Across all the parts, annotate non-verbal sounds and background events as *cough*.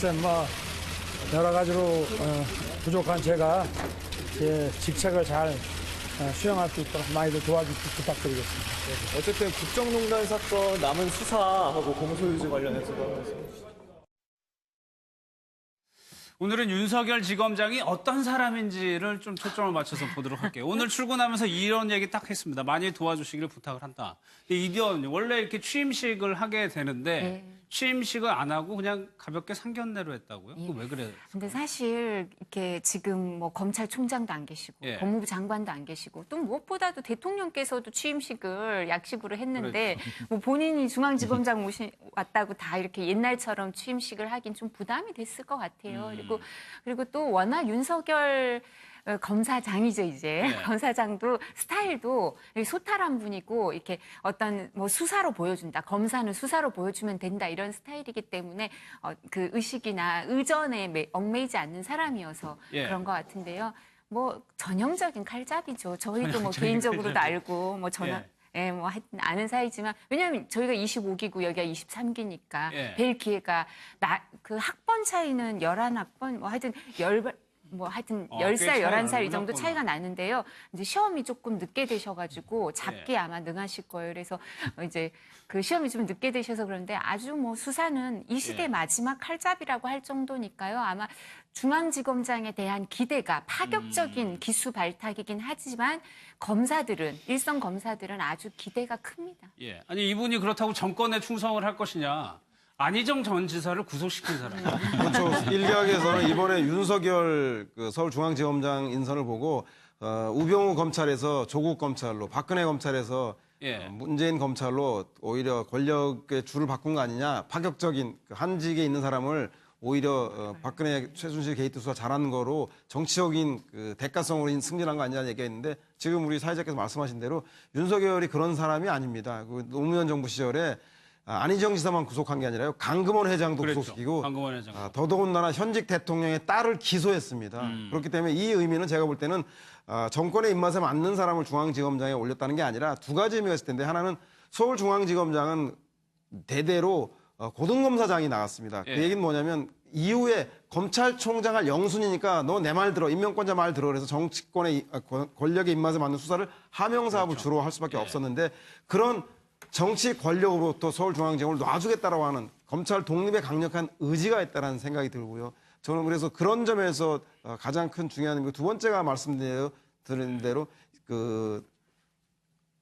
글쎄 뭐 여러 가지로 어, 부족한 제가 제 직책을 잘 어, 수행할 수 있도록 많이들 도와주시기 부탁드리겠습니다. 어쨌든 국정농단 사건 남은 수사하고 공소유지 관련해서도 말씀 주시죠. 오늘은 윤석열 지검장이 어떤 사람인지를 좀 초점을 맞춰서 보도록 할게요. 오늘 출근하면서 이런 얘기 딱 했습니다. 많이 도와주시기를 부탁을 한다. 근데 이건 원래 이렇게 취임식을 하게 되는데 네. 취임식을 안 하고 그냥 가볍게 상견례로 했다고요? 예. 왜 그래요? 근데 사실 이렇게 지금 뭐 검찰총장도 안 계시고 예. 법무부 장관도 안 계시고 또 무엇보다도 대통령께서도 취임식을 약식으로 했는데 그렇죠. 뭐 본인이 중앙지검장 오시, 왔다고 다 이렇게 옛날처럼 취임식을 하긴 좀 부담이 됐을 것 같아요. 음. 그리고 그리고 또 워낙 윤석열 어, 검사장이죠 이제 네. *laughs* 검사장도 스타일도 소탈한 분이고 이렇게 어떤 뭐 수사로 보여준다 검사는 수사로 보여주면 된다 이런 스타일이기 때문에 어, 그 의식이나 의전에 매- 얽매이지 않는 사람이어서 예. 그런 것 같은데요. 뭐 전형적인 칼잡이죠. 저희도 뭐 개인적으로도 칼잡이. 알고 뭐 전화 예. 예, 뭐 하여튼 아는 사이지만 왜냐하면 저희가 25기고 여기가 23기니까 예. 뵐 기회가 나 그 학번 차이는 11학번 뭐 하여튼 열 뭐 하여튼 어, 열꽤 10살, 차이가 11살 이 나는구나, 정도. 차이가 나는데요. 이제 시험이 조금 늦게 되셔가지고 잡기 예. 아마 능하실 거예요. 그래서 이제 그 시험이 좀 늦게 되셔서 그런데 아주 뭐 수사는 이 시대 예. 마지막 칼잡이라고 할 정도니까요. 아마 중앙지검장에 대한 기대가 파격적인 음. 기수 발탁이긴 하지만 검사들은 일선 검사들은 아주 기대가 큽니다. 예. 아니 이분이 그렇다고 정권에 충성을 할 것이냐? 안희정 전 지사를 구속시킨 사람이에요. 그렇죠. 일각에서는 이번에 윤석열 그 서울중앙지검장 인선을 보고 어, 우병우 검찰에서 조국 검찰로 박근혜 검찰에서 예. 어, 문재인 검찰로 오히려 권력의 줄을 바꾼 거 아니냐 파격적인 그 한직에 있는 사람을 오히려 어, 박근혜 최순실 게이트 수사 잘한 거로 정치적인 그 대가성으로 승진한 거 아니냐는 얘기했는데 지금 우리 사회자께서 말씀하신 대로 윤석열이 그런 사람이 아닙니다. 그 노무현 정부 시절에 아, 안희정 지사만 구속한 게 아니라요 강금원 회장도 그랬죠. 구속시키고 강금원 회장. 아, 더더군다나 현직 대통령의 딸을 기소했습니다. 음. 그렇기 때문에 이 의미는 제가 볼 때는 아, 정권의 입맛에 맞는 사람을 중앙지검장에 올렸다는 게 아니라 두 가지 의미가 있을 텐데 하나는 서울중앙지검장은 대대로 어, 고등검사장이 나왔습니다. 예. 그 얘기는 뭐냐면 이후에 검찰총장 할 영순이니까 너 내 말 들어 임명권자 말 들어 그래서 정치권의 이- 아, 권- 권력의 입맛에 맞는 수사를 하명사업을 그렇죠. 주로 할 수밖에 예. 없었는데 그런 정치 권력으로부터 서울중앙지검을 놔주겠다라고 하는 검찰 독립에 강력한 의지가 있다는 생각이 들고요. 저는 그래서 그런 점에서 어, 가장 큰 중요한 의미고 두 번째가 말씀드린 대로 그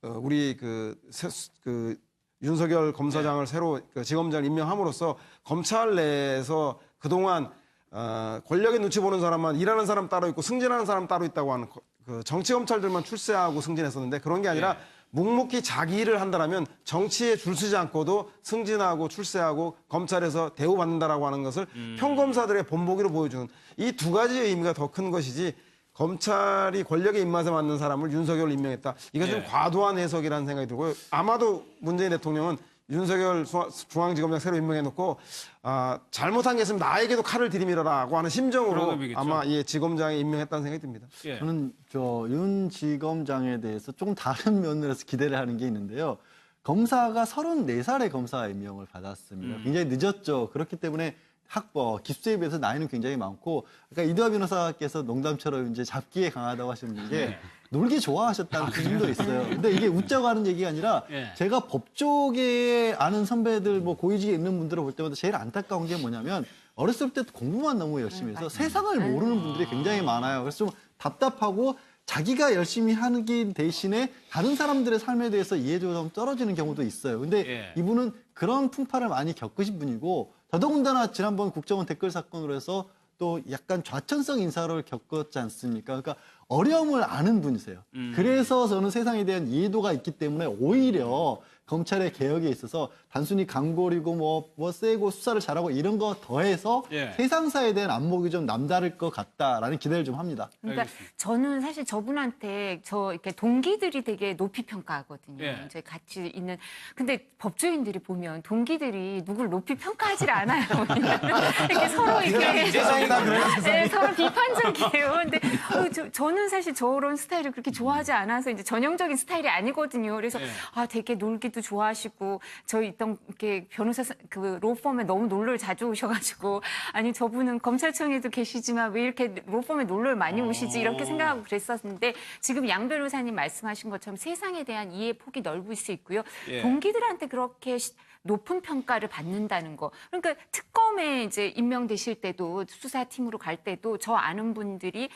어, 우리 그, 새- 그 윤석열 검사장을 새로 그 지검장을 임명함으로써 검찰 내에서 그동안 어, 권력의 눈치 보는 사람만 일하는 사람 따로 있고 승진하는 사람 따로 있다고 하는 거- 그 정치 검찰들만 출세하고 승진했었는데 그런 게 아니라 묵묵히 자기 일을 한다라면 정치에 줄 서지 않고도 승진하고 출세하고 검찰에서 대우받는다라고 하는 것을 평검사들의 본보기로 보여주는 이 두 가지의 의미가 더 큰 것이지 검찰이 권력의 입맛에 맞는 사람을 윤석열을 임명했다. 이것은 예. 과도한 해석이라는 생각이 들고요. 아마도 문재인 대통령은 윤석열 수- 중앙지검장 새로 임명해놓고 아, 잘못한 게 있으면 나에게도 칼을 들이밀어라고 하는 심정으로. 아마 예, 지검장에 임명했다는 생각이 듭니다. 예. 저는 저 윤 지검장에 대해서 조금 다른 *laughs* 면으로서 기대를 하는 게 있는데요. 검사가 34살의 검사 임명을 받았습니다. 굉장히 늦었죠. 그렇기 때문에 학벌, 기수에 비해서 나이는 굉장히 많고, 그러니까 이두하 변호사께서 농담처럼 이제 잡기에 강하다고 하시는 게 놀기 좋아하셨다는 기준도 있어요. 근데 이게 웃자고 하는 얘기가 아니라 예. 제가 법 쪽에 아는 선배들 뭐 고위직에 있는 분들을 볼 때마다 제일 안타까운 게 뭐냐면 어렸을 때 공부만 너무 열심히 해서 세상을 모르는 분들이 굉장히 많아요. 그래서 좀 답답하고 자기가 열심히 하는 게 대신에 다른 사람들의 삶에 대해서 이해도가 좀 떨어지는 경우도 있어요. 근데 예. 이분은 그런 풍파를 많이 겪으신 분이고 더더군다나 지난번 국정원 댓글 사건으로 해서 또 약간 좌천성 인사를 겪었지 않습니까? 그러니까 어려움을 아는 분이세요. 그래서 저는 세상에 대한 이해도가 있기 때문에 오히려 검찰의 개혁에 있어서 단순히 강골이고 뭐, 뭐 세고 수사를 잘하고 이런 거 더해서 예. 세상사에 대한 안목이 좀 남다를 것 같다라는 기대를 좀 합니다. 그러니까 알겠습니다. 저는 사실 저분한테 저 이렇게 동기들이 되게 높이 평가하거든요. 예. 이제 같이 있는 근데 법조인들이 보면 동기들이 누굴 높이 평가하질 않아요. *laughs* 이렇게 서로 이렇게 세상이 다 그래요, 네, 서로 비판적이에요. 근데 어, 저, 저는 사실 저런 스타일을 그렇게 좋아하지 않아서 이제 전형적인 스타일이 아니거든요. 그래서 네. 아 되게 놀기도 좋아하시고 저희 있던 이렇게 변호사 사- 그 로펌에 너무 놀러를 자주 오셔가지고 *laughs* 아니 저분은 검찰청에도 계시지만 왜 이렇게 로펌에 놀러를 많이 오시지 이렇게 생각하고 그랬었는데 지금 양 변호사님 말씀하신 것처럼 세상에 대한 이해 폭이 넓을 수 있고요. 예. 동기들한테 그렇게 시- 높은 평가를 받는다는 거. 그러니까 특검에 이제 임명되실 때도 수사팀으로 갈 때도 저 아는 분들이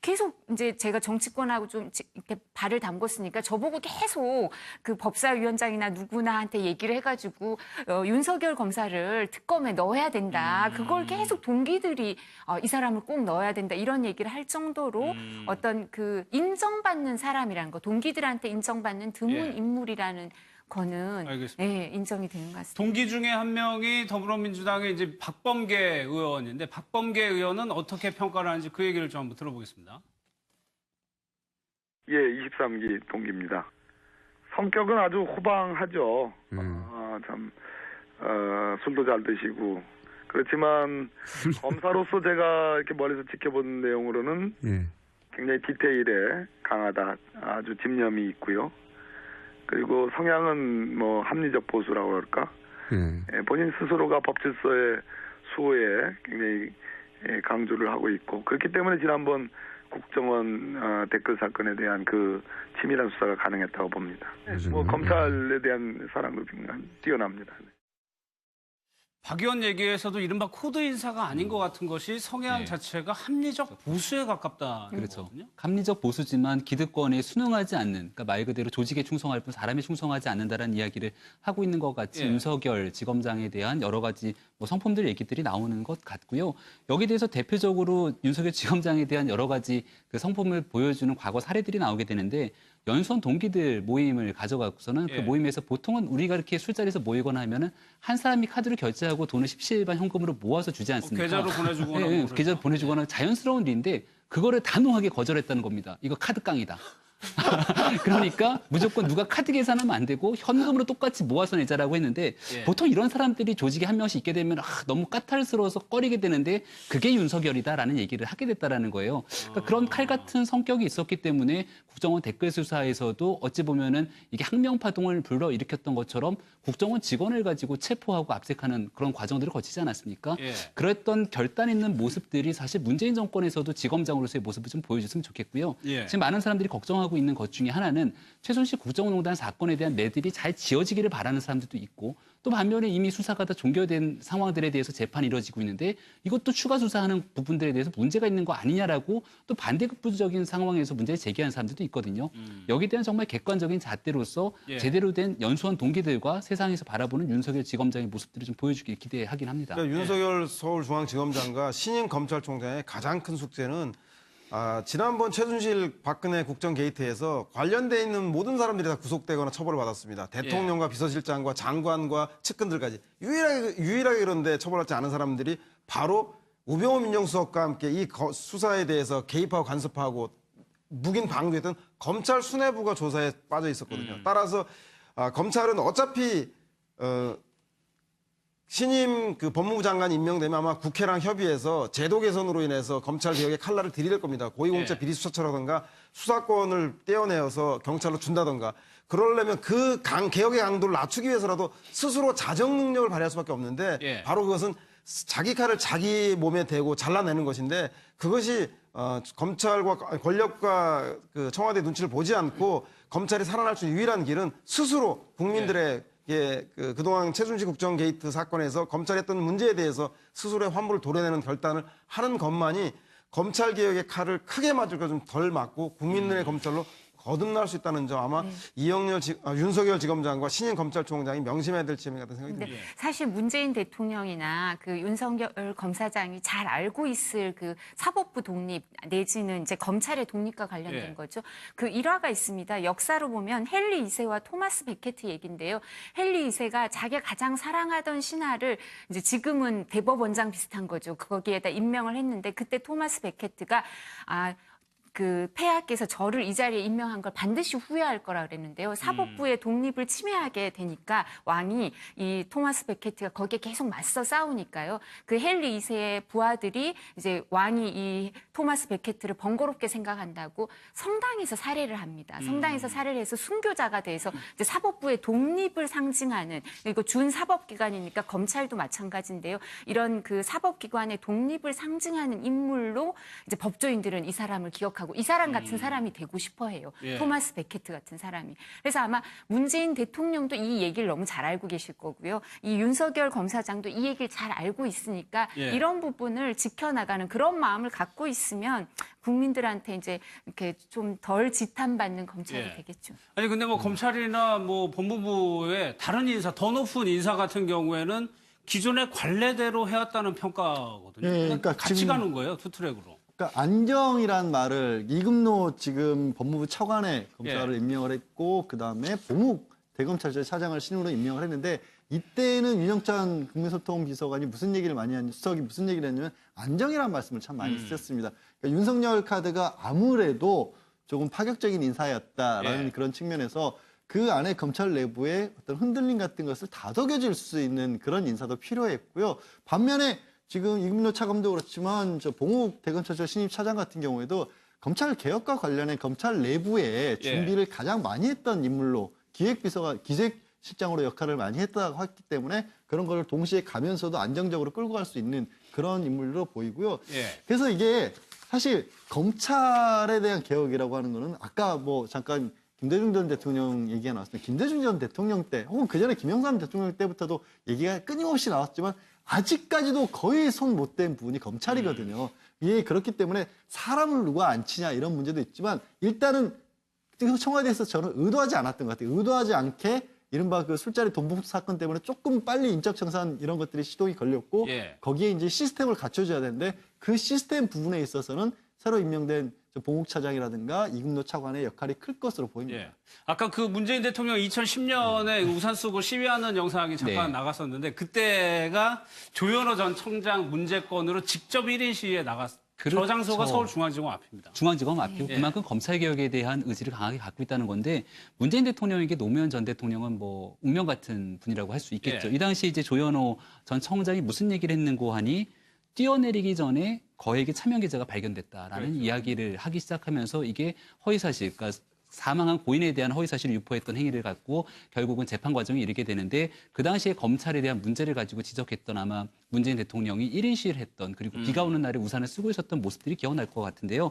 계속 이제 제가 정치권하고 좀 지- 이렇게 발을 담궜으니까 저보고 계속 그 법사위원장이나 누구나한테 얘기를 해가지고 어, 윤석열 검사를 특검에 넣어야 된다. 그걸 계속 동기들이 어, 이 사람을 꼭 넣어야 된다 이런 얘기를 할 정도로 어떤 그 인정받는 사람이라는 거, 동기들한테 인정받는 드문 예. 인물이라는 거는 알겠습니다. 예, 인정이 되는 것 같습니다. 동기 중에 한 명이 더불어민주당의 이제 박범계 의원인데 박범계 의원은 어떻게 평가를 하는지 그 얘기를 좀 한번 들어보겠습니다. 예, 23기 동기입니다. 성격은 아주 호방하죠. 아, 참, 어, 술도 잘 드시고. 그렇지만, *laughs* 검사로서 제가 이렇게 멀리서 지켜본 내용으로는 굉장히 디테일에 강하다. 아주 집념이 있고요. 그리고 성향은 뭐 합리적 보수라고 그럴까? 예, 본인 스스로가 법 질서의 수호에 굉장히 예, 강조를 하고 있고 그렇기 때문에 지난번 국정원 어, 댓글 사건에 대한 그 치밀한 수사가 가능했다고 봅니다. 뭐 검찰에 대한 사랑도 뛰어납니다. 박 의원 얘기에서도 이른바 코드 인사가 아닌 것 같은 것이 성향 네. 자체가 합리적 보수에 가깝다. 그렇죠. 합리적 보수지만 기득권에 순응하지 않는, 그러니까 말 그대로 조직에 충성할 뿐 사람에 충성하지 않는다라는 이야기를 하고 있는 것 같이 예. 윤석열 지검장에 대한 여러 가지 뭐 성품들 얘기들이 나오는 것 같고요. 여기 에 대해서 대표적으로 윤석열 지검장에 대한 여러 가지 그 성품을 보여주는 과거 사례들이 나오게 되는데 연수원 동기들 모임을 가져가고서는 예. 그 모임에서 보통은 우리가 이렇게 술자리에서 모이거나 하면은 한 사람이 카드를 결제하고 돈을 십시일반 현금으로 모아서 주지 않습니까? 계좌로 보내주거나 *laughs* 예, 예, 뭐 계좌로 보내주거나 자연스러운 일인데 그거를 단호하게 거절했다는 겁니다. 이거 카드 깡이다. *laughs* 그러니까 무조건 누가 카드 계산하면 안 되고 현금으로 똑같이 모아서 내자라고 했는데 예. 보통 이런 사람들이 조직에 한 명씩 있게 되면 아, 너무 까탈스러워서 꺼리게 되는데 그게 윤석열이다라는 얘기를 하게 됐다라는 거예요. 그러니까 그런 칼 같은 성격이 있었기 때문에 국정원 댓글 수사에서도 어찌 보면은 이게 항명 파동을 불러 일으켰던 것처럼 국정원 직원을 가지고 체포하고 압색하는 그런 과정들을 거치지 않았습니까? 예. 그랬던 결단 있는 모습들이 사실 문재인 정권에서도 지검장으로서의 모습을 좀 보여줬으면 좋겠고요. 예. 지금 많은 사람들이 걱정하고 있는 것 중에 하나는 최순실 국정농단 사건에 대한 매듭이 잘 지어지기를 바라는 사람들도 있고 또 반면에 이미 수사가 다 종결된 상황들에 대해서 재판이 이루어지고 있는데 이것도 추가 수사하는 부분들에 대해서 문제가 있는 거 아니냐라고 또 반대급부적인 상황에서 문제를 제기하는 사람들도 있거든요. 여기에 대한 정말 객관적인 잣대로서 음. 예. 제대로 된 연수원 동기들과 세상에서 바라보는 윤석열 지검장의 모습들을 좀 보여주길 기대하긴 합니다. 그러니까 윤석열 서울중앙지검장과 신임 검찰총장의 가장 큰 숙제는 아, 지난번 최순실 박근혜 국정 게이트에서 관련돼 있는 모든 사람들이 다 구속되거나 처벌을 받았습니다. 대통령과 비서실장과 장관과 측근들까지 유일하게 유일하게 그런데 처벌받지 않은 사람들이 바로 우병우 민정수석과 함께 이 거- 수사에 대해서 개입하고 간섭하고 묵인 방조했던 검찰 수뇌부가 조사에 빠져 있었거든요. 따라서 아, 검찰은 어차피 어, 신임 그 법무부 장관 임명되면 아마 국회랑 협의해서 제도 개선으로 인해서 검찰 개혁에 칼날을 들이댈 겁니다. 고위공직자 예. 비리 수사처라든가 수사권을 떼어내어서 경찰로 준다던가 그러려면 그 강, 개혁의 강도를 낮추기 위해서라도 스스로 자정 능력을 발휘할 수밖에 없는데 예. 바로 그것은 자기 칼을 자기 몸에 대고 잘라내는 것인데 그것이 어, 검찰과 권력과 그 청와대 눈치를 보지 않고 검찰이 살아날 수 있는 유일한 길은 스스로 국민들의 예, 그, 그동안 최순실 국정 게이트 사건에서 검찰이 했던 문제에 대해서 스스로의 환불을 도려내는 결단을 하는 것만이 검찰 개혁의 칼을 크게 맞을 거좀덜 맞고 국민들의 검찰로 거듭날 수 있다는 점 아마 이영렬 지, 아, 윤석열 지검장과 신임 검찰총장이 명심해야 될 점이 같은 생각이 듭니다. 사실 문재인 대통령이나 그 윤석열 검사장이 잘 알고 있을 그 사법부 독립 내지는 이제 검찰의 독립과 관련된 예. 거죠. 그 일화가 있습니다. 역사로 보면 헨리 2세와 토마스 베케트 얘긴데요. 헨리 2세가 자기가 가장 사랑하던 신하를 이제 지금은 대법원장 비슷한 거죠. 거기에다 임명을 했는데 그때 토마스 베케트가 아 그 폐하께서 저를 이 자리에 임명한 걸 반드시 후회할 거라 그랬는데요. 사법부의 독립을 침해하게 되니까 왕이 이 토마스 베케트가 거기에 계속 맞서 싸우니까요. 그 헨리 2세의 부하들이 이제 왕이 이 토마스 베케트를 번거롭게 생각한다고 성당에서 살해를 합니다. 성당에서 살해를 해서 순교자가 돼서 이제 사법부의 독립을 상징하는 이거 준 사법기관이니까 검찰도 마찬가지인데요. 이런 그 사법기관의 독립을 상징하는 인물로 이제 법조인들은 이 사람을 기억하고 이 사람 같은 사람이 되고 싶어 해요. 예. 토마스 베케트 같은 사람이. 그래서 아마 문재인 대통령도 이 얘기를 너무 잘 알고 계실 거고요. 이 윤석열 검사장도 이 얘기를 잘 알고 있으니까 예. 이런 부분을 지켜나가는 그런 마음을 갖고 있으면 국민들한테 이제 이렇게 좀 덜 지탄받는 검찰이 예. 되겠죠. 아니 근데 뭐 검찰이나 뭐 법무부의 다른 인사 더 높은 인사 같은 경우에는 기존의 관례대로 해왔다는 평가거든요. 예, 그러니까 같이 지금- 가는 거예요 투트랙으로. 그러니까 안정이란 말을 이금노 지금 법무부 차관에 검사를 예. 임명을 했고 그다음에 보묵 대검찰청 차장을 신임으로 임명을 했는데 이때는 윤영찬 국민소통 비서관이 무슨 얘기를 많이 하냐 수석이 무슨 얘기를 했냐면 안정이라는 말씀을 참 많이 쓰셨습니다. 그러니까 윤석열 카드가 아무래도 조금 파격적인 인사였다라는 예. 그런 측면에서 그 안에 검찰 내부에 어떤 흔들림 같은 것을 다독여줄 수 있는 그런 인사도 필요했고요. 반면에 지금 이금노 차관도 그렇지만 저 봉욱 대검찰청 신입 차장 같은 경우에도 검찰 개혁과 관련해 검찰 내부에 예. 준비를 가장 많이 했던 인물로 기획비서가 기획실장으로 역할을 많이 했다고 했기 때문에 그런 걸 동시에 가면서도 안정적으로 끌고 갈 수 있는 그런 인물로 보이고요. 예. 그래서 이게 사실 검찰에 대한 개혁이라고 하는 거는 아까 뭐 잠깐 김대중 전 대통령 얘기가 나왔습니다. 김대중 전 대통령 때 혹은 그 전에 김영삼 대통령 때부터도 얘기가 끊임없이 나왔지만 아직까지도 거의 손 못댄 부분이 검찰이거든요. 예, 그렇기 때문에 사람을 누가 앉히냐 이런 문제도 있지만 일단은 청와대에서 저는 의도하지 않았던 것 같아요. 의도하지 않게 이른바 그 술자리 돈봉투 사건 때문에 조금 빨리 인적 청산 이런 것들이 시동이 걸렸고 예. 거기에 이제 시스템을 갖춰줘야 되는데 그 시스템 부분에 있어서는 새로 임명된 저 봉욱 차장이라든가 이금노 차관의 역할이 클 것으로 보입니다. 예. 아까 그 문재인 대통령 2010년에 우산 쓰고 시위하는 영상이 잠깐 네. 나갔었는데 그때가 조현호 전 청장 문제건으로 직접 1인 시위에 나갔. 그렇죠. 저 장소가 서울중앙지검 앞입니다. 중앙지검 앞이고 예. 그만큼 검찰 개혁에 대한 의지를 강하게 갖고 있다는 건데 문재인 대통령에게 노무현 전 대통령은 뭐 운명 같은 분이라고 할 수 있겠죠. 예. 이 당시 이제 조현호 전 청장이 무슨 얘기를 했는고 하니 뛰어내리기 전에 거액의 차명 계좌가 발견됐다라는 그렇죠. 이야기를 하기 시작하면서 이게 허위 사실, 그러니까 사망한 고인에 대한 허위 사실을 유포했던 행위를 갖고 결국은 재판 과정에 이르게 되는데 그 당시에 검찰에 대한 문제를 가지고 지적했던 아마 문재인 대통령이 1인 시위를 했던 그리고 비가 오는 날에 우산을 쓰고 있었던 모습들이 기억날 것 같은데요.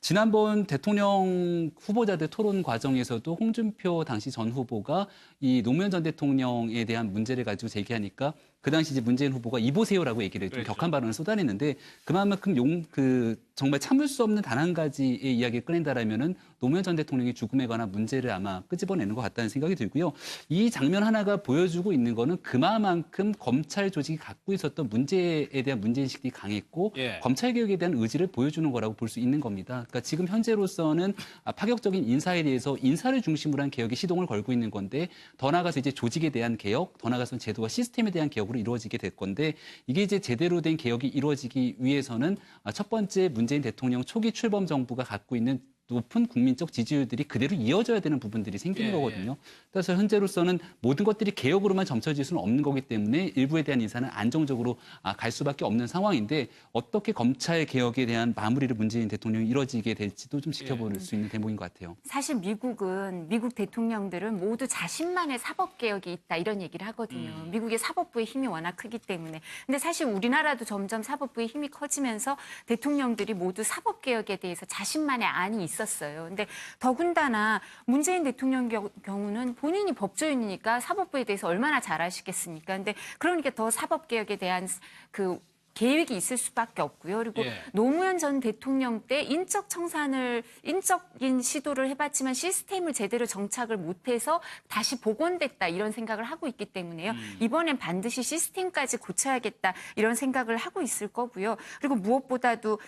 지난번 대통령 후보자들 토론 과정에서도 홍준표 당시 전 후보가 이 노무현 전 대통령에 대한 문제를 가지고 제기하니까 그 당시 이제 문재인 후보가 이보세요라고 얘기를 좀 그렇죠. 격한 발언을 쏟아냈는데 그만큼 용 그 정말 참을 수 없는 단 한 가지의 이야기를 꺼낸다라면은 노무현 전 대통령이 죽음에 관한 문제를 아마 끄집어내는 것 같다는 생각이 들고요. 이 장면 하나가 보여주고 있는 거는 그만큼 검찰 조직이 갖고 있었던 문제에 대한 문제인식이 강했고 예. 검찰 개혁에 대한 의지를 보여주는 거라고 볼 수 있는 겁니다. 그러니까 지금 현재로서는 아, 파격적인 인사에 대해서 인사를 중심으로 한 개혁에 시동을 걸고 있는 건데 더 나아가서 이제 조직에 대한 개혁, 더 나아가서 제도와 시스템에 대한 개혁 으로 이루어지게 될 건데 이게 이제 제대로 된 개혁이 이루어지기 위해서는 아, 첫 번째 문재인 대통령 초기 출범 정부가 갖고 있는 높은 국민적 지지율들이 그대로 이어져야 되는 부분들이 생기는 예, 거거든요. 그래서 현재로서는 모든 것들이 개혁으로만 점쳐질 수는 없는 거기 때문에 일부에 대한 인사는 안정적으로 아, 갈 수밖에 없는 상황인데 어떻게 검찰 개혁에 대한 마무리를 문재인 대통령이 이뤄지게 될지도 좀 지켜볼 수 있는 대목인 것 같아요. 사실 미국은 미국 대통령들은 모두 자신만의 사법 개혁이 있다 이런 얘기를 하거든요. 음. 미국의 사법부의 힘이 워낙 크기 때문에. 근데 사실 우리나라도 점점 사법부의 힘이 커지면서 대통령들이 모두 사법 개혁에 대해서 자신만의 안이 있 었어요. 근데 더군다나 문재인 대통령 경- 경우는 본인이 법조인이니까 사법부에 대해서 얼마나 잘 아시겠습니까? 근데 그러니까 더 사법 개혁에 대한 그 계획이 있을 수밖에 없고요. 그리고 예. 노무현 전 대통령 때 인적 청산을 인적인 시도를 해봤지만 시스템을 제대로 정착을 못해서 다시 복원됐다 이런 생각을 하고 있기 때문에요. 이번엔 반드시 시스템까지 고쳐야겠다 이런 생각을 하고 있을 거고요. 그리고 무엇보다도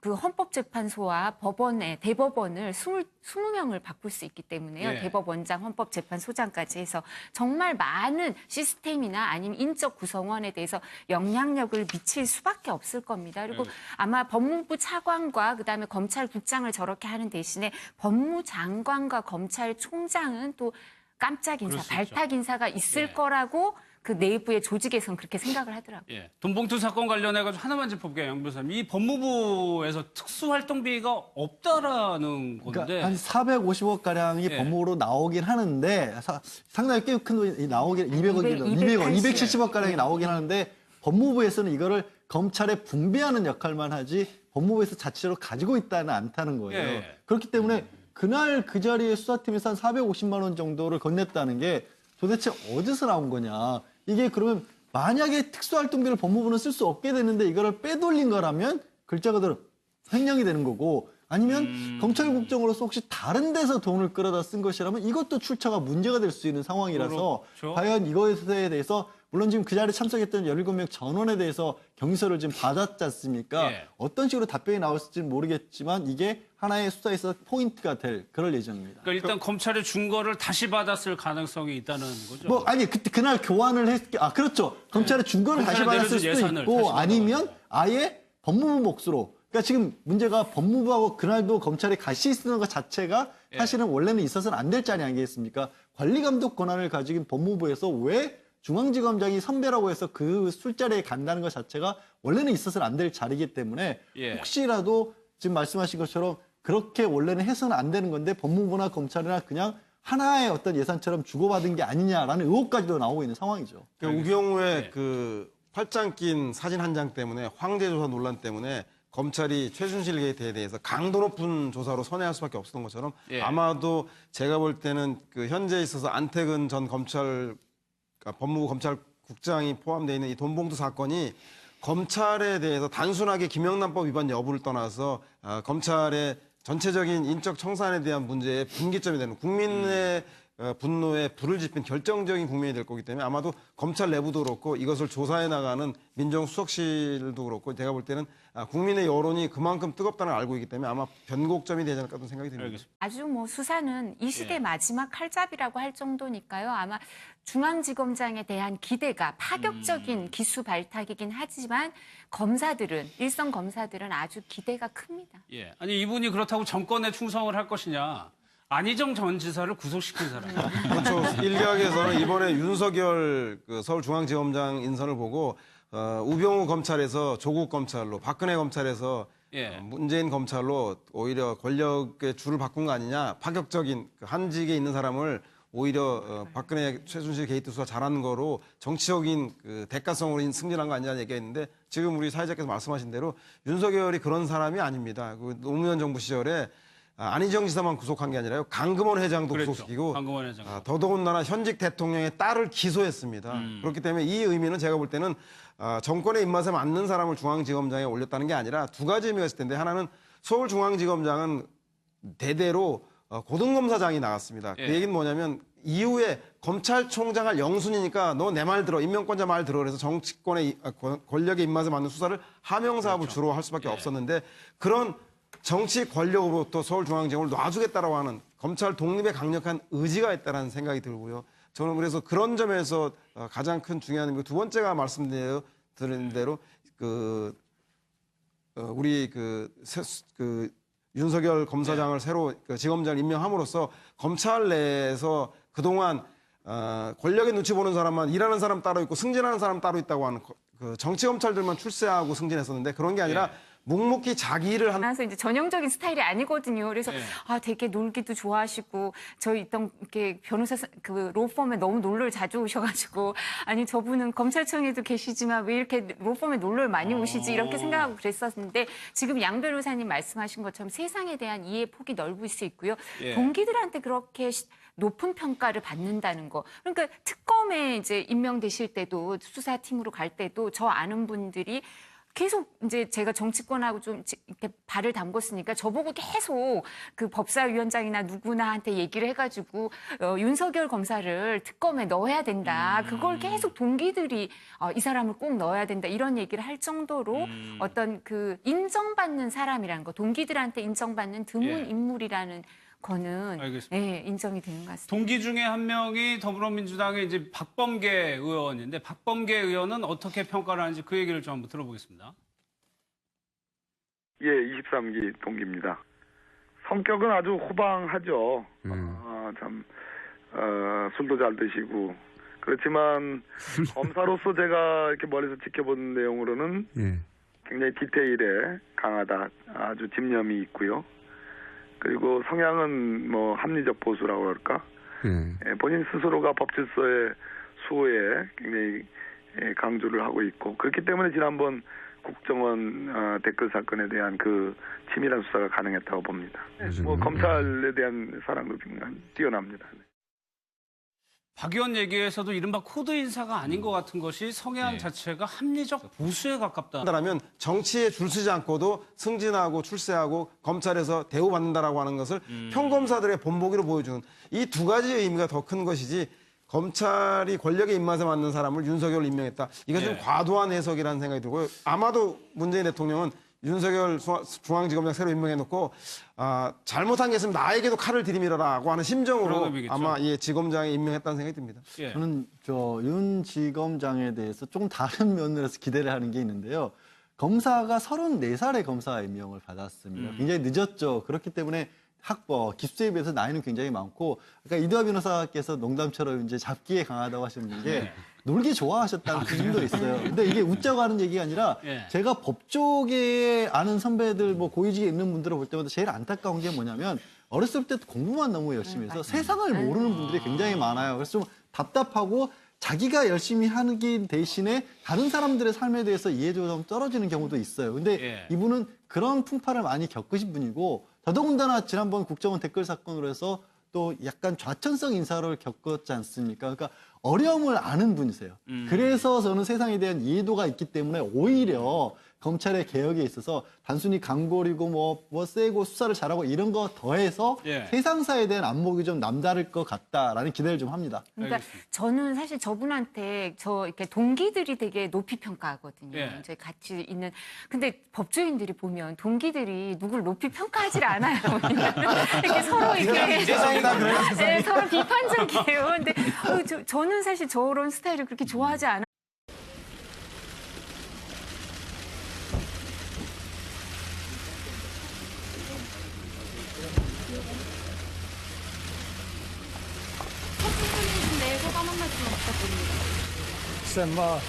그 헌법재판소와 법원의 대법원을 20, 20명을 바꿀 수 있기 때문에요. 예. 대법원장, 헌법재판소장까지 해서 정말 많은 시스템이나 아니면 인적 구성원에 대해서 영향력을 미칠 수 수밖에 없을 겁니다. 그리고 네. 아마 법무부 차관과 그다음에 검찰국장을 저렇게 하는 대신에 법무장관과 검찰총장은 또 깜짝 인사, 발탁 인사가 있을 예. 거라고 그 내부의 조직에서는 그렇게 생각을 하더라고요. 예. 돈봉투 사건 관련해가지고 하나만 짚어볼게요, 양 변호사님. 이 법무부에서 특수활동비가 없다라는 건데. 그러니까 한 450억 가량이 예. 법무부로 나오긴 하는데 사- 상당히 꽤 큰 돈이 나오긴 200억, 200, 200억, 280. 270억 가량이 나오긴 하는데 법무부에서는 이거를 검찰에 분배하는 역할만 하지 법무부에서 자체로 가지고 있다는 않다는 거예요. 예. 그렇기 때문에 그날 그 자리에 수사팀에서 한 450만 원 정도를 건넸다는 게 도대체 어디서 나온 거냐. 이게 그러면 만약에 특수활동비를 법무부는 쓸 수 없게 되는데 이거를 빼돌린 거라면 글자 그대로 횡령이 되는 거고 아니면 음. 검찰국장으로서 혹시 다른 데서 돈을 끌어다 쓴 것이라면 이것도 출처가 문제가 될 수 있는 상황이라서 그렇죠. 과연 이것에 대해서 물론 지금 그 자리에 참석했던 17명 전원에 대해서 경위서를 지금 받았지 않습니까? 예. 어떤 식으로 답변이 나올지는 모르겠지만 이게 하나의 수사에서 포인트가 될 그럴 예정입니다. 그러니까 일단 검찰에 준 거를 다시 받았을 가능성이 있다는 거죠. 뭐 아니 그때 그날 교환을 했아 그렇죠 검찰에 준 거를 다시 검찰에 받았을 수도 있고 다시 아니면 아예 법무부 몫으로 그러니까 지금 문제가 법무부하고 그날도 검찰이 같이 있는 것 자체가 예. 사실은 원래는 있어서는 안 될 자리 아니겠습니까 관리 감독 권한을 가진 법무부에서 왜 중앙지검장이 선배라고 해서 그 술자리에 간다는 것 자체가 원래는 있어서는 안 될 자리이기 때문에 예. 혹시라도 지금 말씀하신 것처럼 그렇게 원래는 해서는 안 되는 건데 법무부나 검찰이나 그냥 하나의 어떤 예산처럼 주고받은 게 아니냐라는 의혹까지도 나오고 있는 상황이죠. 그 우병우의 네. 그 팔짱 낀 사진 한 장 때문에 황제 조사 논란 때문에 검찰이 최순실 게이트에 대해서 강도 높은 조사로 선회할 수밖에 없었던 것처럼 예. 아마도 제가 볼 때는 그 현재 있어서 안태근 전 검찰 그러니까 법무부 검찰국장이 포함되어 있는 이 돈봉투 사건이 검찰에 대해서 단순하게 김영란법 위반 여부를 떠나서 아, 검찰의 전체적인 인적 청산에 대한 문제의 분기점이 되는 국민의 어, 분노에 불을 지핀 결정적인 국면이 될 거기 때문에 아마도 검찰 내부도 그렇고 이것을 조사해 나가는 민정수석실도 그렇고 제가 볼 때는 아, 국민의 여론이 그만큼 뜨겁다는 걸 알고 있기 때문에 아마 변곡점이 되지 않을까 하는 생각이 듭니다. 알겠습니다. 아주 뭐 수사는 이 시대 예. 마지막 칼잡이라고 할 정도니까요. 아마 중앙지검장에 대한 기대가 음. 파격적인 기수 발탁이긴 하지만 검사들은 일선 검사들은 아주 기대가 큽니다. 예. 아니 이분이 그렇다고 정권에 충성을 할 것이냐? 안희정 전 지사를 구속시킨 사람. 그렇죠. 일각에서는 이번에 윤석열 그 서울중앙지검장 인선을 보고 어, 우병우 검찰에서 조국 검찰로 박근혜 검찰에서 예. 어, 문재인 검찰로 오히려 권력의 줄을 바꾼 거 아니냐 파격적인 그 한직에 있는 사람을 오히려 어, 박근혜 최순실 게이트 수사 잘하는 거로 정치적인 그 대가성으로 승진한 거 아니냐는 얘기했는데 지금 우리 사회자께서 말씀하신 대로 윤석열이 그런 사람이 아닙니다. 그 노무현 정부 시절에 아, 안희정 지사만 구속한 게 아니라요 강금원 회장도 그랬죠. 구속시키고 강금원 회장. 아, 더더군다나 현직 대통령의 딸을 기소했습니다. 음. 그렇기 때문에 이 의미는 제가 볼 때는 아, 정권의 입맛에 맞는 사람을 중앙지검장에 올렸다는 게 아니라 두 가지 의미가 있을 텐데 하나는 서울중앙지검장은 대대로 어, 고등검사장이 나왔습니다. 예. 그 얘기는 뭐냐면 이후에 검찰총장 할 영순이니까 너 내 말 들어 임명권자 말 들어 그래서 정치권의 이- 아, 권- 권력의 입맛에 맞는 수사를 하명 사업을 그렇죠. 주로 할 수밖에 예. 없었는데 그런 정치 권력으로부터 서울중앙지검을 놔주겠다라고 하는 검찰 독립에 강력한 의지가 있다는 생각이 들고요. 저는 그래서 그런 점에서 어, 가장 큰 중요한 의미 두 번째가 말씀드린 대로 그 어, 우리 그, 새- 그 윤석열 검사장을 새로 그 지검장을 임명함으로써 검찰 내에서 그동안 어, 권력의 눈치 보는 사람만 일하는 사람 따로 있고 승진하는 사람 따로 있다고 하는 거- 그 정치 검찰들만 출세하고 승진했었는데 그런 게 아니라 묵묵히 자기 일을 한 그래서 이제 전형적인 스타일이 아니거든요. 그래서 네. 아 되게 놀기도 좋아하시고 저희 있던 이렇게 변호사 사- 그 로펌에 너무 놀러 자주 오셔가지고 *laughs* 아니 저분은 검찰청에도 계시지만 왜 이렇게 로펌에 놀러 많이 오시지 이렇게 생각하고 그랬었는데 지금 양 변호사님 말씀하신 것처럼 세상에 대한 이해 폭이 넓을 수 있고요. 예. 동기들한테 그렇게 시- 높은 평가를 받는다는 거. 그러니까 특검에 이제 임명되실 때도 수사팀으로 갈 때도 저 아는 분들이 계속 이제 제가 정치권하고 좀 지- 이렇게 발을 담궜으니까 저보고 계속 그 법사위원장이나 누구나한테 얘기를 해가지고 어, 윤석열 검사를 특검에 넣어야 된다. 그걸 계속 동기들이 어, 이 사람을 꼭 넣어야 된다. 이런 얘기를 할 정도로 어떤 그 인정받는 사람이라는 거, 동기들한테 인정받는 드문 예. 인물이라는 거는 알겠습니다. 예, 인정이 되는 것 같습니다. 동기 중에 한 명이 더불어민주당의 이제 박범계 의원인데 박범계 의원은 어떻게 평가를 하는지 그 얘기를 좀 한번 들어보겠습니다. 예, 23기 동기입니다. 성격은 아주 호방하죠. 어, 참 어, 술도 잘 드시고 그렇지만 *laughs* 검사로서 제가 이렇게 멀리서 지켜본 내용으로는 굉장히 디테일에 강하다. 아주 집념이 있고요. 그리고 성향은 뭐 합리적 보수라고 할까? 예, 본인 스스로가 법질서의 수호에 굉장히 예, 강조를 하고 있고 그렇기 때문에 지난번 국정원 어, 댓글 사건에 대한 그 치밀한 수사가 가능했다고 봅니다. 뭐 검찰에 대한 사랑도 굉장히 뛰어납니다. 박 의원 얘기에서도 이른바 코드 인사가 아닌 것 같은 것이 성향 네. 자체가 합리적 보수에 가깝다. 한다면 정치에 줄 서지 않고도 승진하고 출세하고 검찰에서 대우받는다라고 하는 것을 평검사들의 본보기로 보여주는 이 두 가지의 의미가 더 큰 것이지 검찰이 권력의 입맛에 맞는 사람을 윤석열을 임명했다. 이것은 예. 과도한 해석이라는 생각이 들고요. 아마도 문재인 대통령은 윤석열 수- 중앙지검장 새로 임명해놓고 아, 잘못한 게 있으면 나에게도 칼을 들이밀어라고 하는 심정으로. 아마 예, 지검장에 임명했다는 생각이 듭니다. 예. 저는 저 윤 지검장에 대해서 조금 다른 *laughs* 면에서 기대를 하는 게 있는데요. 검사가 34살의 검사 임명을 받았습니다. 음. 굉장히 늦었죠. 그렇기 때문에 학벌, 기수에 비해서 나이는 굉장히 많고, 그러니까 이두하 변호사께서 농담처럼 이제 잡기에 강하다고 하셨는 게 네. 놀기 좋아하셨다는 그 정도 있어요. 근데 이게 웃자고 하는 얘기가 아니라 예. 제가 법조계에 아는 선배들 뭐 고위직에 있는 분들을 볼 때마다 제일 안타까운 게 뭐냐면 어렸을 때 공부만 너무 열심히 해서 세상을 모르는 분들이 굉장히 많아요. 그래서 좀 답답하고 자기가 열심히 하는 게 대신에 다른 사람들의 삶에 대해서 이해도가 좀 떨어지는 경우도 있어요. 근데 예. 이분은 그런 풍파를 많이 겪으신 분이고 더더군다나 지난번 국정원 댓글 사건으로 해서 또 약간 좌천성 인사를 겪었지 않습니까? 그러니까 어려움을 아는 분이세요. 그래서 저는 세상에 대한 이해도가 있기 때문에 오히려 검찰의 개혁에 있어서 단순히 강골이고 뭐, 뭐 세고 수사를 잘하고 이런 거 더해서 예. 세상사에 대한 안목이 좀 남다를 것 같다라는 기대를 좀 합니다. 그러니까 알겠습니다. 저는 사실 저분한테 저 이렇게 동기들이 되게 높이 평가하거든요. 예. 이제 같이 있는 근데 법조인들이 보면 동기들이 누굴 높이 평가하질 않아요. *laughs* 이렇게 서로 이렇게 세상이 다 그래요, 네, 서로 비판적이에요. 근데 어, 저, 저는 사실 저런 스타일을 그렇게 좋아하지 않아요. 네, 소감 한 말씀 부탁드립니다. 글쎄 뭐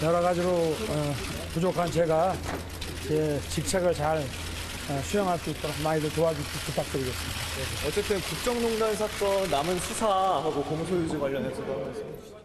여러 가지로 어, 부족한 제가 제 직책을 잘 어, 수행할 수 있도록 많이들 도와주시기 부탁드리겠습니다. 어쨌든 국정농단 사건 남은 수사하고 공소유지 관련해서도 한 말씀 해주시죠.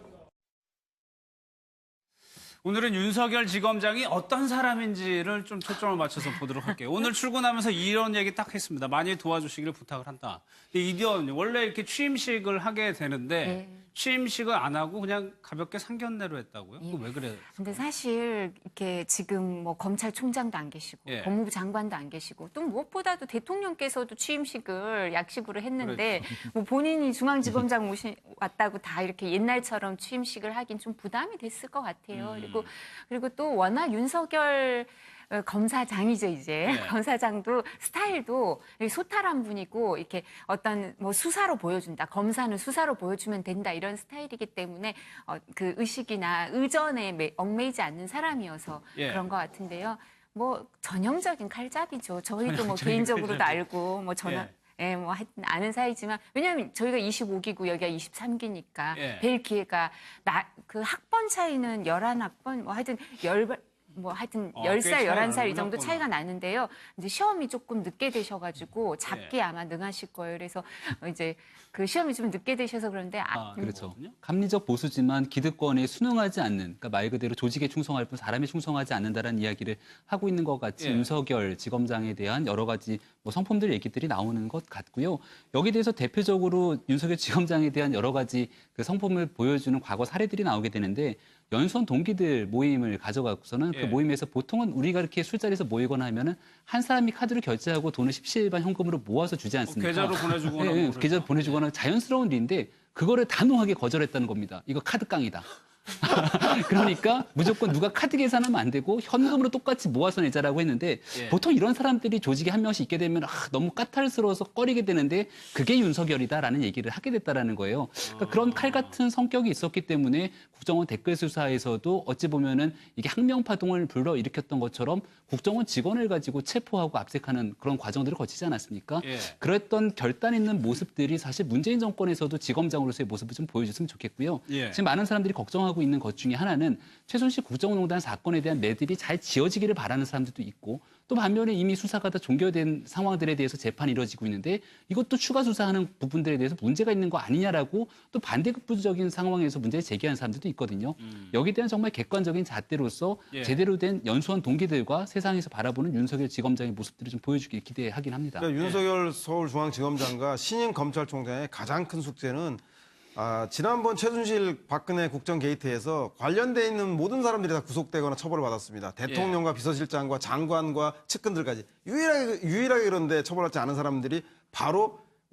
오늘은 윤석열 지검장이 어떤 사람인지를 좀 초점을 맞춰서 보도록 할게요. 오늘 출근하면서 이런 얘기 딱 했습니다. 많이 도와주시기를 부탁을 한다. 근데 이건 원래 이렇게 취임식을 하게 되는데 네. 취임식을 안 하고 그냥 가볍게 상견례로 했다고요? 그거 왜 그래요? 근데 사실 이렇게 지금 뭐 검찰총장도 안 계시고 예. 법무부 장관도 안 계시고 또 무엇보다도 대통령께서도 취임식을 약식으로 했는데 그렇죠. 뭐 본인이 중앙지검장 오시, 왔다고 다 이렇게 옛날처럼 취임식을 하긴 좀 부담이 됐을 것 같아요. 음. 그리고 그리고 또 워낙 윤석열 어, 검사장이죠 이제 네. *laughs* 검사장도 스타일도 소탈한 분이고 이렇게 어떤 뭐 수사로 보여준다 검사는 수사로 보여주면 된다 이런 스타일이기 때문에 어, 그 의식이나 의전에 매- 얽매이지 않는 사람이어서 예. 그런 것 같은데요 뭐 전형적인 칼잡이죠 저희도 *laughs* 뭐 개인적으로도 칼잡이. 알고 뭐 전화 예. 예, 뭐 하여튼 아는 사이지만 왜냐하면 저희가 25기고 여기가 23기니까 예. 뵐 기회가 나 그 학번 차이는 11학번 뭐 하여튼 열 뭐 하여튼 어, 열꽤 10살, 차이가 11살 이 나는구나, 정도 차이가 나는데요. 이제 시험이 조금 늦게 되셔가지고 잡기에 예. 아마 능하실 거예요. 그래서 이제 그 시험이 좀 늦게 되셔서 그런데 아, 아, 그렇죠. 합리적 보수지만 기득권에 순응하지 않는, 그러니까 말 그대로 조직에 충성할 뿐 사람에 충성하지 않는다라는 이야기를 하고 있는 것 같이 예. 윤석열 지검장에 대한 여러 가지 뭐 성품들 얘기들이 나오는 것 같고요. 여기 에 대해서 대표적으로 윤석열 지검장에 대한 여러 가지 그 성품을 보여주는 과거 사례들이 나오게 되는데 연수원 동기들 모임을 가져가고서는 예. 그 모임에서 보통은 우리가 이렇게 술자리에서 모이거나 하면은 한 사람이 카드로 결제하고 돈을 십시일반 현금으로 모아서 주지 않습니까? 계좌로 보내주거나 *laughs* 예, 뭐 예, 그러죠. 계좌로 보내주거나 자연스러운 일인데 그거를 단호하게 거절했다는 겁니다. 이거 카드 깡이다. *laughs* 그러니까 무조건 누가 카드 계산하면 안 되고 현금으로 똑같이 모아서 내자라고 했는데 예. 보통 이런 사람들이 조직에 한 명씩 있게 되면 아, 너무 까탈스러워서 꺼리게 되는데 그게 윤석열이다라는 얘기를 하게 됐다라는 거예요. 그러니까 그런 칼 같은 성격이 있었기 때문에 국정원 댓글 수사에서도 어찌 보면은 이게 항명 파동을 불러 일으켰던 것처럼 국정원 직원을 가지고 체포하고 압색하는 그런 과정들을 거치지 않았습니까? 예. 그랬던 결단 있는 모습들이 사실 문재인 정권에서도 지검장으로서의 모습을 좀 보여줬으면 좋겠고요. 예. 지금 많은 사람들이 걱정하고 있는 것 중에 하나는 최순실 국정농단 사건에 대한 매듭이 잘 지어지기를 바라는 사람들도 있고 또 반면에 이미 수사가 다 종결된 상황들에 대해서 재판이 이루어지고 있는데 이것도 추가 수사하는 부분들에 대해서 문제가 있는 거 아니냐라고 또 반대급부적인 상황에서 문제를 제기하는 사람들도 있거든요. 여기에 대한 정말 객관적인 잣대로서 예. 제대로 된 연수원 동기들과 세상에서 바라보는 윤석열 지검장의 모습들을 좀 보여주길 기대하긴 합니다. 그러니까 윤석열 서울중앙지검장과 신임 검찰총장의 가장 큰 숙제는 아, 지난번 최순실 박근혜 국정 게이트에서 관련돼 있는 모든 사람들이 다 구속되거나 처벌을 받았습니다. 대통령과 비서실장과 장관과 측근들까지 유일하게 유일하게 그런데 처벌받지 않은 사람들이 바로